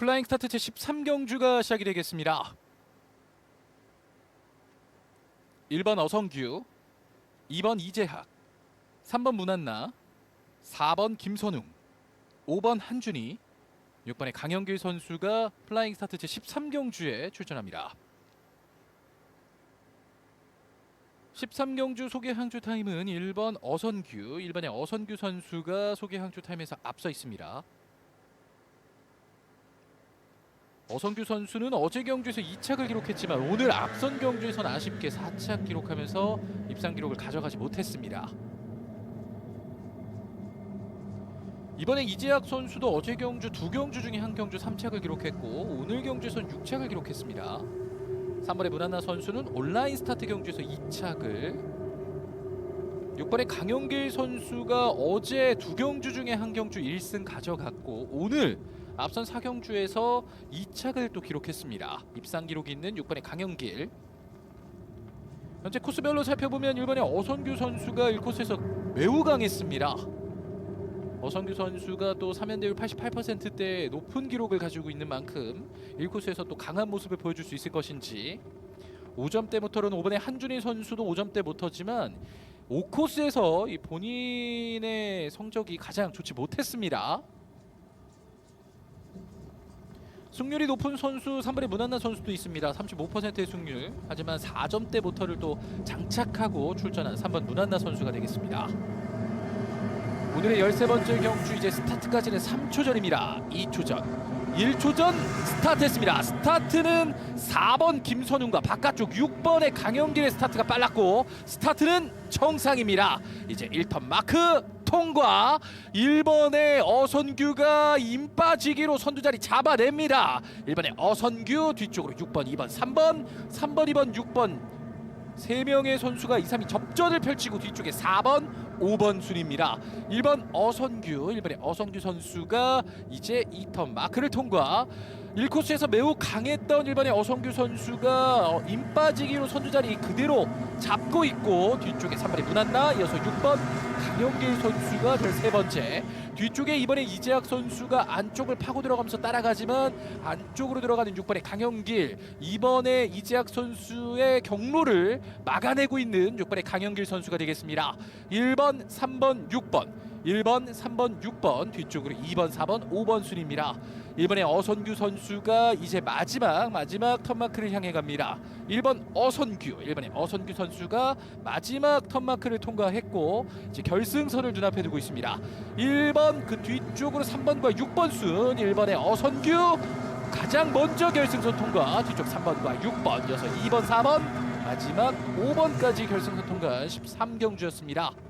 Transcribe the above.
플라잉 스타트 제 13경주가 시작이 되겠습니다. 1번 어성규, 2번 이재학, 3번 문한나, 4번 김선웅, 5번 한준희, 6번의 강영길 선수가 플라잉 스타트 제 13경주에 출전합니다. 13경주 소개 항주 타임은 1번 어선규, 1번의 어선규 선수가 소개 항주 타임에서 앞서 있습니다. 어선규 선수는 어제 경주에서 2착을 기록했지만 오늘 앞선 경주에선 아쉽게 4착 기록하면서 입상 기록을 가져가지 못했습니다. 이번에 이재학 선수도 어제 경주 두 경주 중에 한 경주 3착을 기록했고 오늘 경주에선 6착을 기록했습니다. 3번의 문하나 선수는 온라인 스타트 경주에서 2착을 6번의 강영길 선수가 어제 두 경주 중에 한 경주 1승 가져갔고 오늘 앞선 4경주에서 2착을 또 기록했습니다. 입상 기록이 있는 6번의 강영길 현재 코스별로 살펴보면 1번의 어선규 선수가 1코스에서 매우 강했습니다. 어선규 선수가 또 3연대율 88%대 높은 기록을 가지고 있는 만큼 1코스에서 또 강한 모습을 보여줄 수 있을 것인지 5점대 모터는 5번의 한준희 선수도 5점대 모터지만 5코스에서 이 본인의 성적이 가장 좋지 못했습니다. 승률이 높은 선수 3번의 문한나 선수도 있습니다. 35%의 승률. 하지만 4점대 모터를 또 장착하고 출전한 3번 문한나 선수가 되겠습니다. 오늘의 13번째 경주 이제 스타트까지는 3초 전입니다. 2초 전. 1초 전 스타트했습니다. 스타트는 4번 김선웅과 바깥쪽 6번의 강영길의 스타트가 빨랐고 스타트는 정상입니다. 이제 1턴 마크 통과 1번의 어선규가 임 빠지기로 선두 자리 잡아냅니다. 1번의 어선규 뒤쪽으로 6번, 2번, 3번, 3번, 2번, 6번 세 명의 선수가 2, 3위 접전을 펼치고 뒤쪽에 4번, 5번 순입니다. 1번 어선규, 1번의 어선규 선수가 이제 2턴 마크를 통과. 1코스에서 매우 강했던 1번의 어선규 선수가 어, 임 빠지기로 선두 자리 그대로 잡고 있고 뒤쪽에 3번의 문한나 이어서 6번 강영길 선수가 13번째. 뒤쪽에 이번에 이재학 선수가 안쪽을 파고 들어가면서 따라가지만 안쪽으로 들어가는 6번의 강영길. 이번에 이재학 선수의 경로를 막아내고 있는 6번의 강영길 선수가 되겠습니다. 1번 3번 6번 1번 3번 6번 뒤쪽으로 2번 4번 5번 순입니다. 1번의 어선규 선수가 이제 마지막 마지막 턴마크를 향해 갑니다. 1번 어선규 1번의 어선규 선수가 마지막 턴마크를 통과했고 이제 결승선을 눈앞에 두고 있습니다. 1번 그 뒤쪽으로 3번과 6번 순 1번의 어선규 가장 먼저 결승선 통과. 뒤쪽 3번과 6번 이어서 2번 4번 마지막 5번까지 결승선 통과한 13경주였습니다